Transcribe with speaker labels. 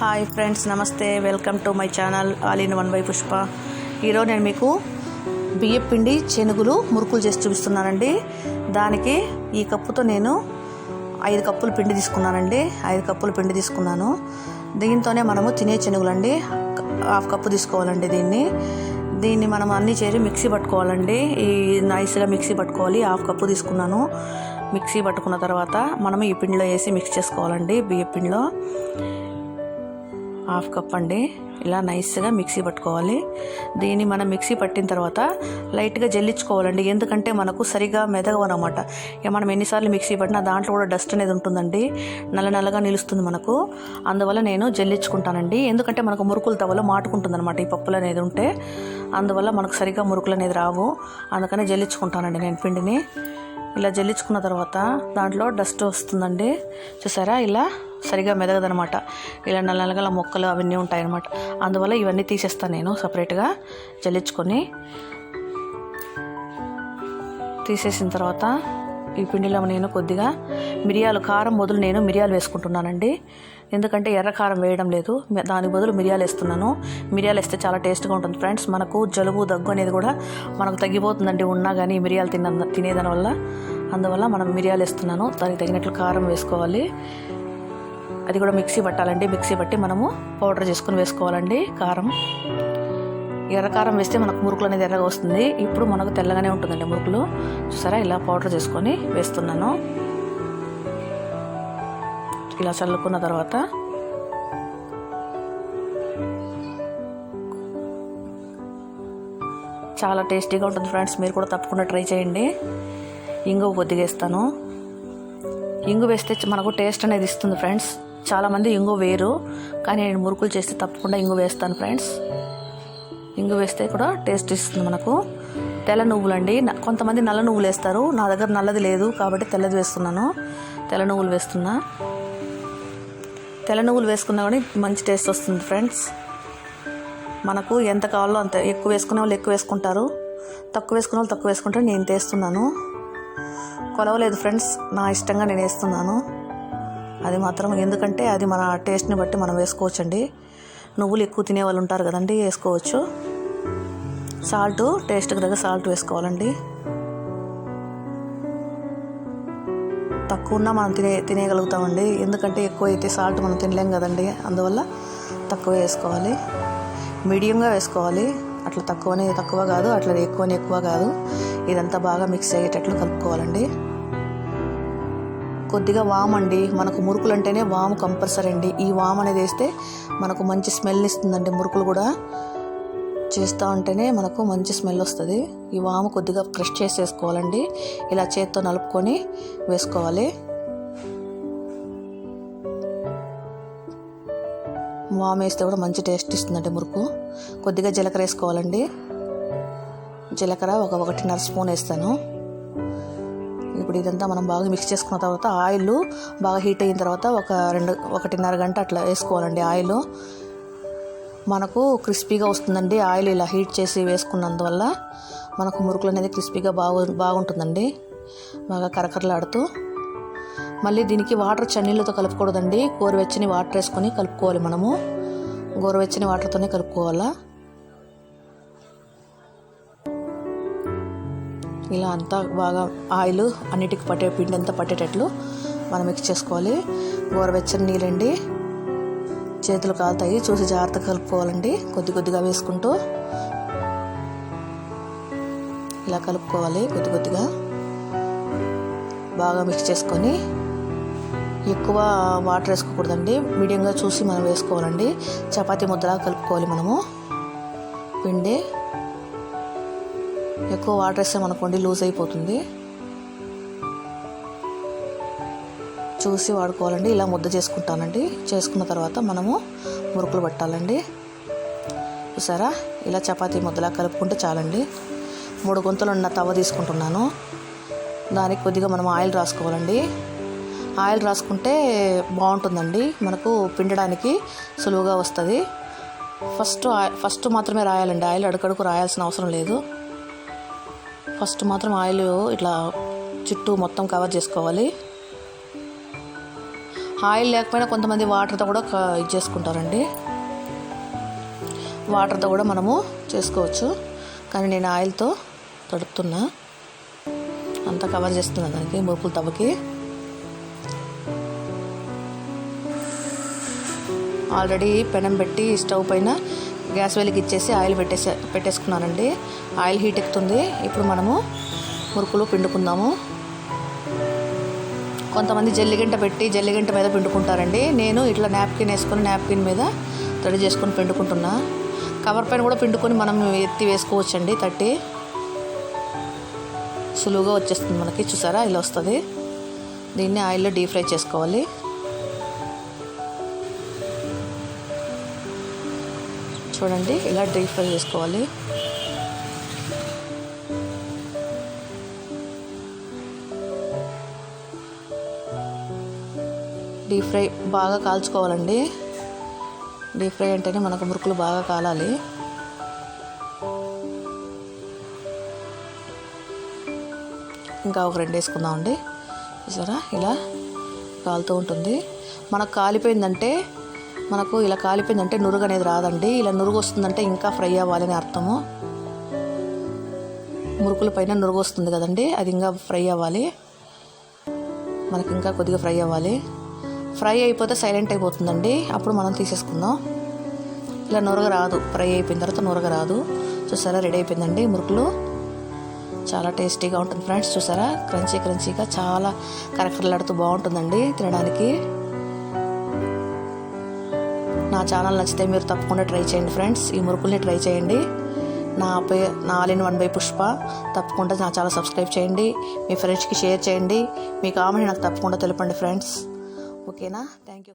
Speaker 1: Hi friends నమస్తే. Welcome to my channel all in one by Pushpa. ఈరోజు నేను మీకు బియ్యం పిండి చెనుగులు మురుకులు చేసి చూపిస్తున్నానండి. దానికి ఈ కప్పుతో నేను ఐదు కప్పులు పిండి తీసుకున్నానండి. ఐదు కప్పులు పిండి తీసుకున్నాను. దీంతోనే మనము తినే చెనుగులండి హాఫ్ కప్పు తీసుకోవాలండి దీన్ని. దీన్ని మనం అన్నీ చేరి మిక్సీ పట్టుకోవాలండి. ఈ నైస్గా మిక్సీ పట్టుకోవాలి. హాఫ్ కప్పు తీసుకున్నాను. మిక్సీ పట్టుకున్న తర్వాత మనం ఈ పిండిలో వేసి మిక్స్ చేసుకోవాలండి బియ్య పిండిలో. హాఫ్ కప్ అండి. ఇలా నైస్గా మిక్సీ పట్టుకోవాలి. దీన్ని మనం మిక్సీ పట్టిన తర్వాత లైట్గా జల్లించుకోవాలండి. ఎందుకంటే మనకు సరిగా మెదగవనమాట. ఇక మనం ఎన్నిసార్లు మిక్సీ పట్టినా దాంట్లో కూడా డస్ట్ అనేది ఉంటుందండి. నల్ల నల్లగా నిలుస్తుంది మనకు. అందువల్ల నేను జల్లించుకుంటానండి. ఎందుకంటే మనకు మురుకులు తవలో మాటుకుంటుంది అనమాట ఈ పప్పులు అనేది ఉంటే. అందువల్ల మనకు సరిగా మురుకులు అనేది రావు. అందుకని జల్లించుకుంటానండి నేను పిండిని. ఇలా జల్లించుకున్న తర్వాత దాంట్లో డస్ట్ వస్తుందండి. చూసారా? ఇలా సరిగా మెదగదనమాట. ఇలా నల్ల నల్లగల మొక్కలు అవన్నీ ఉంటాయన్నమాట. అందువల్ల ఇవన్నీ తీసేస్తాను నేను సపరేట్గా జల్లించుకొని. తీసేసిన తర్వాత ఈ పిండిలో నేను కొద్దిగా మిరియాలు కారం బదులు నేను మిరియాలు వేసుకుంటున్నానండి. ఎందుకంటే ఎర్ర కారం వేయడం లేదు. దాని దానికి బదులు మిరియాలు వేస్తున్నాను. మిరియాలు వేస్తే చాలా టేస్ట్గా ఉంటుంది ఫ్రెండ్స్. మనకు జలుబు దగ్గు అనేది కూడా మనకు తగ్గిపోతుందండి ఉన్నా కానీ ఈ మిరియాలు తిన్న తినేదాని వల్ల. అందువల్ల మనం మిరియాలు వేస్తున్నాను. దానికి తగినట్లు కారం వేసుకోవాలి. అది కూడా మిక్సీ పట్టాలండి. మిక్సీ పట్టి మనము పౌడర్ చేసుకుని వేసుకోవాలండి. కారం. ఎర్రకారం వేస్తే మనకు మురుకులు అనేది ఎర్రగా వస్తుంది. ఇప్పుడు మనకు తెల్లగానే ఉంటుందండి మురుకులు. చూసారా? ఇలా పౌడర్ చేసుకొని వేస్తున్నాను. ఇలా చల్లుకున్న తర్వాత చాలా టేస్టీగా ఉంటుంది ఫ్రెండ్స్. మీరు కూడా తప్పకుండా ట్రై చేయండి. ఇంగు కొద్దిగా వేస్తాను. ఇంగు వేస్తే మనకు టేస్ట్ అనేది ఇస్తుంది ఫ్రెండ్స్. చాలామంది ఇంగు వేరు కానీ నేను మురుకులు చేస్తే తప్పకుండా ఇంగు వేస్తాను ఫ్రెండ్స్ ఇంగు వేస్తే కూడా టేస్ట్ ఇస్తుంది మనకు. తెల్ల నువ్వులండి. అండి కొంతమంది నల్ల నువ్వులు వేస్తారు. నా దగ్గర నల్లది లేదు కాబట్టి తెల్లది వేస్తున్నాను. తెల్ల నువ్వులు వేస్తున్నా. తెల్ల నువ్వులు వేసుకున్నా కానీ మంచి టేస్ట్ వస్తుంది ఫ్రెండ్స్ మనకు ఎంత కావాలో అంత ఎక్కువ వేసుకునే వాళ్ళు ఎక్కువ వేసుకుంటారు. తక్కువ వేసుకునే వాళ్ళు తక్కువ వేసుకుంటారు. నేను వేస్తున్నాను కొలవలేదు ఫ్రెండ్స్ నా ఇష్టంగా నేను వేస్తున్నాను. అది మాత్రం ఎందుకంటే అది మన టేస్ట్ని బట్టి మనం వేసుకోవచ్చండి. నువ్వులు ఎక్కువ తినే వాళ్ళు ఉంటారు కదండి వేసుకోవచ్చు. సాల్ట్ టేస్ట్కి దగ్గర సాల్ట్ వేసుకోవాలండి. తక్కువ ఉన్నా మనం తినే తినేయగలుగుతామండి. ఎందుకంటే ఎక్కువ అయితే సాల్ట్ మనం తినలేం కదండి అందువల్ల తక్కువ వేసుకోవాలి. మీడియంగా వేసుకోవాలి. అట్లా తక్కువనే తక్కువ కాదు అట్లా ఎక్కువనే ఎక్కువ కాదు. ఇదంతా బాగా మిక్స్ అయ్యేటట్లు కలుపుకోవాలండి. కొద్దిగా వామ్ అండి. మనకు మురుకులు అంటేనే వాము కంపల్సరీ అండి. ఈ వామ్ అనేది వేస్తే మనకు మంచి స్మెల్ ఇస్తుందండి మురుకులు కూడా. చేస్తూ ఉంటేనే మనకు మంచి స్మెల్ వస్తుంది. ఈ వాము కొద్దిగా క్రష్ చేసేసుకోవాలండి. ఇలా చేత్తో నలుపుకొని వేసుకోవాలి. వాము వేస్తే కూడా మంచి టేస్ట్ ఇస్తుందండి మురుకు. కొద్దిగా జీలకర్ర వేసుకోవాలండి. జీలకర్ర ఒక ఒకటిన్నర స్పూన్ వేస్తాను. ఇప్పుడు ఇదంతా మనం బాగా మిక్స్ చేసుకున్న తర్వాత ఆయిల్ బాగా హీట్ అయిన తర్వాత ఒక రెండు ఒకటిన్నర గంట అట్లా వేసుకోవాలండి ఆయిల్. మనకు క్రిస్పీగా వస్తుందండి ఆయిల్ ఇలా హీట్ చేసి వేసుకున్నందువల్ల మనకు మురుకులు అనేది క్రిస్పీగా బాగు బాగుంటుందండి. బాగా కరకరలాడుతూ. మళ్ళీ దీనికి వాటర్ చన్నీళ్ళతో కలుపుకూడదండి. గోరువెచ్చని వాటర్ వేసుకొని కలుపుకోవాలి మనము. గోరువెచ్చని వాటర్తోనే కలుపుకోవాలా? ఇలా అంతా బాగా ఆయిల్ అన్నిటికి పట్టే పిండి అంతా పట్టేటట్లు మనం మిక్స్ చేసుకోవాలి. గోరువెచ్చని నీళ్ళండి. చేతులు కాలుతాయి. చూసి జాగ్రత్తగా కలుపుకోవాలండి. కొద్ది కొద్దిగా వేసుకుంటూ ఇలా కలుపుకోవాలి కొద్ది కొద్దిగా. బాగా మిక్స్ చేసుకొని ఎక్కువ వాటర్ వేసుకోకూడదండి. మీడియంగా చూసి మనం వేసుకోవాలండి. చపాతీ ముద్దలా కలుపుకోవాలి మనము. పిండి ఎక్కువ వాటర్ వేస్తే లూజ్ అయిపోతుంది. చూసి వాడుకోవాలండి. ఇలా ముద్ద చేసుకుంటానండి. చేసుకున్న తర్వాత మనము మురుకులు పట్టాలండి. చూసారా? ఇలా చపాతీ ముద్దలా కలుపుకుంటే చాలండి. మూడు గొంతులు ఉన్న తవ్వ తీసుకుంటున్నాను. దానికి కొద్దిగా మనం ఆయిల్ రాసుకోవాలండి. ఆయిల్ రాసుకుంటే బాగుంటుందండి. మనకు పిండడానికి సులువుగా వస్తుంది. ఫస్ట్ ఆయి- ఫస్ట్ మాత్రమే రాయాలండి. ఆయిల్ అడుగడుకు రాయాల్సిన అవసరం లేదు. ఫస్ట్ మాత్రం ఆయిల్ ఇట్లా చుట్టూ మొత్తం కవర్ చేసుకోవాలి. ఆయిల్ లేకపోయినా కొంతమంది వాటర్తో కూడా క- ఇది చేసుకుంటారండి. వాటర్తో కూడా మనము చేసుకోవచ్చు. కానీ నేను ఆయిల్తో తడుపుతున్నా. అంతా కవర్ చేస్తున్నా దానికి మురుకులు తవ్వకి. ఆల్రెడీ పెనం పెట్టి స్టవ్ పైన గ్యాస్ వెలిగిచ్చేసి ఆయిల్ పెట్టేసే పెట్టేసుకున్నానండి. ఆయిల్ హీట్ ఎక్కుతుంది. ఇప్పుడు మనము మురుకులు పిండుకుందాము. కొంతమంది జల్లిగంట పెట్టి జల్లిగంట మీద పిండుకుంటారండి. నేను ఇట్లా నాప్కిన్ వేసుకొని నాప్కిన్ మీద తడి చేసుకొని పిండుకుంటున్నా. కవర్ పైన కూడా పిండుకొని మనం ఎత్తి వేసుకోవచ్చండి తట్టి. సులువుగా వచ్చేస్తుంది మనకి. చూసారా? ఇలా వస్తుంది. దీన్ని ఆయిల్లో డీప్ ఫ్రై చేసుకోవాలి. చూడండి ఇలా డీప్ ఫ్రై చేసుకోవాలి. డీప్ ఫ్రై బాగా కాల్చుకోవాలండి. డీప్ ఫ్రై అంటేనే మనకు మురుకులు బాగా కాలాలి. ఇంకా ఒక రెండు వేసుకుందామండి. చూసారా? ఇలా కాలుతూ ఉంటుంది. మనకు కాలిపోయిందంటే మనకు ఇలా కాలిపోయిందంటే నురుగు అనేది రాదండి. ఇలా నురుగు వస్తుందంటే ఇంకా ఫ్రై అవ్వాలని అర్థము. మురుకుల పైన నురుగు వస్తుంది కదండి అది ఇంకా ఫ్రై అవ్వాలి. మనకి ఇంకా కొద్దిగా ఫ్రై అవ్వాలి. ఫ్రై అయిపోతే సైలెంట్ అయిపోతుందండి. అప్పుడు మనం తీసేసుకుందాం. ఇలా నురగ రాదు. ఫ్రై అయిపోయిన తర్వాత నురగ రాదు. చూసారా రెడీ అయిపోయిందండి మురుకులు. చాలా టేస్టీగా ఉంటుంది ఫ్రెండ్స్ చూసారా? క్రంచీ క్రంచీగా చాలా కరకరలాడుతూ బాగుంటుందండి తినడానికి. నా ఛానల్ నచ్చితే మీరు తప్పకుండా ట్రై చేయండి ఫ్రెండ్స్. ఈ మురుకుల్ని ట్రై చేయండి. నా పే నా ఆలిన్ వన్ బై పుష్ప. తప్పకుండా నా ఛానల్ సబ్స్క్రైబ్ చేయండి. మీ ఫ్రెండ్స్కి షేర్ చేయండి. మీ కామెంట్ నాకు తప్పకుండా తెలపండి ఫ్రెండ్స్. ఓకేనా? Thank you